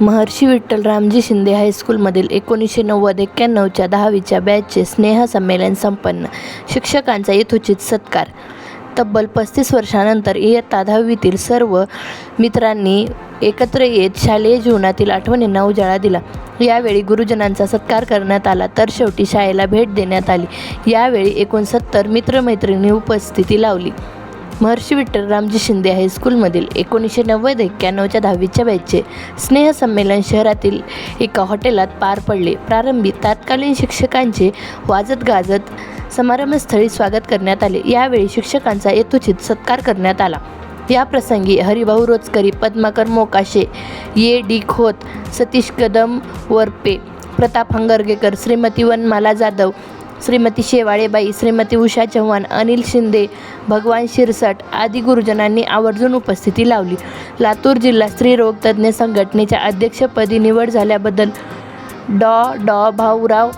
महर्षी विठ्ठल रामजी शिंदे हायस्कूलमधील एकोणीसशे नव्वद एक्क्याण्णवच्या दहावीच्या बॅचचे स्नेहसंमेलन संपन्न. शिक्षकांचा यथोचित सत्कार. तब्बल पस्तीस वर्षानंतर इयत्ता दहावीतील सर्व मित्रांनी एकत्र येत शालेय जीवनातील आठवणींना उजाळा दिला. यावेळी गुरुजनांचा सत्कार करण्यात आला. तर शेवटी शाळेला भेट देण्यात आली. यावेळी एकोणसत्तर मित्रमैत्रिणी उपस्थिती लावली. महर्षी विठ्ठल रामजी शिंदे हायस्कूलमधील एकोणीसशे नव्वद एक्क्याण्णवच्या दहावीच्या बॅचचे स्नेहसंमेलन शहरातील एका हॉटेलात पार पडले. प्रारंभी तत्कालीन शिक्षकांचे वाजत गाजत समारंभस्थळी स्वागत करण्यात आले. यावेळी शिक्षकांचा यथोचित सत्कार करण्यात आला. या प्रसंगी हरिभाऊ रोजकरी पद्माकर मोकाशे ये डी खोत सतीश कदम वरपे प्रताप हंगरगेकर श्रीमती वनमाला जाधव श्रीमती शेवाळेबाई श्रीमती उषा चव्हाण अनिल शिंदे भगवान शिरसाट आदी गुरुजनांनी आवर्जून उपस्थिती लावली. लातूर जिल्हा स्त्रीरोग तज्ज्ञ संघटनेच्या अध्यक्षपदी निवड झाल्याबद्दल डॉ डॉ. भाऊराव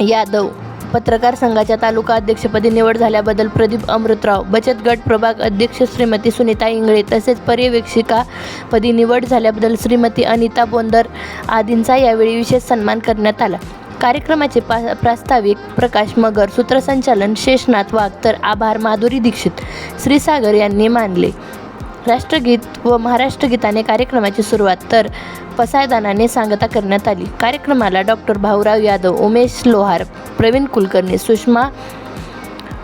यादव पत्रकार संघाच्या तालुका अध्यक्षपदी निवड झाल्याबद्दल प्रदीप अमृतराव बचत गट प्रभाग अध्यक्ष श्रीमती सुनीता इंगळे तसेच पर्यवेक्षिकापदी निवड झाल्याबद्दल श्रीमती अनिता बोंदर आदींचा यावेळी विशेष सन्मान करण्यात आला. कार्यक्रमाचे पा प्रास्ताविक प्रकाश मगर सूत्रसंचालन शेषनाथ वाघ तर आभार माधुरी दीक्षित श्रीसागर यांनी मानले. राष्ट्रगीत व महाराष्ट्र गीताने कार्यक्रमाची सुरुवात तर पसायदानाने सांगता करण्यात आली. कार्यक्रमाला डॉक्टर भाऊराव यादव उमेश लोहार प्रवीण कुलकर्णी सुषमा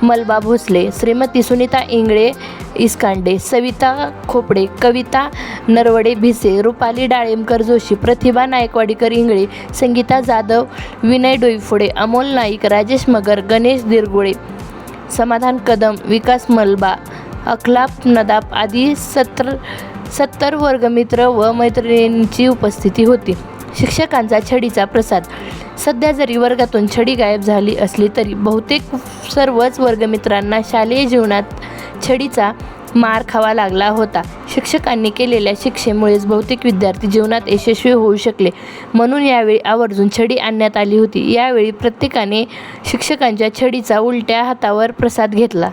मलबा भोसले श्रीमती सुनीता इंगळे इस्कांडे सविता खोपडे कविता नरवडे भिसे रुपाली डाळिंबकर जोशी प्रतिभा नायकवाडीकर इंगळे संगीता जाधव विनय डोईफोडे अमोल नाईक राजेश मगर गणेश दिरगुळे समाधान कदम विकास मलबा अखलाप नदाब आदी सत्तर सत्तर वर्गमित्र व मैत्रिणींची उपस्थिती होती. शिक्षकांचा छडीचा प्रसाद सध्या जरी वर्गातून छडी गायब झाली असली तरी बहुतेक सर्वच वर्गमित्रांना शालेय जीवनात छडीचा मार खावा लागला होता. शिक्षकांनी केलेल्या शिक्षेमुळेच बहुतेक विद्यार्थी जीवनात यशस्वी होऊ शकले. म्हणून यावेळी आवर्जून छडी आणण्यात आली होती. यावेळी प्रत्येकाने शिक्षकांच्या छडीचा उलट्या हातावर प्रसाद घेतला.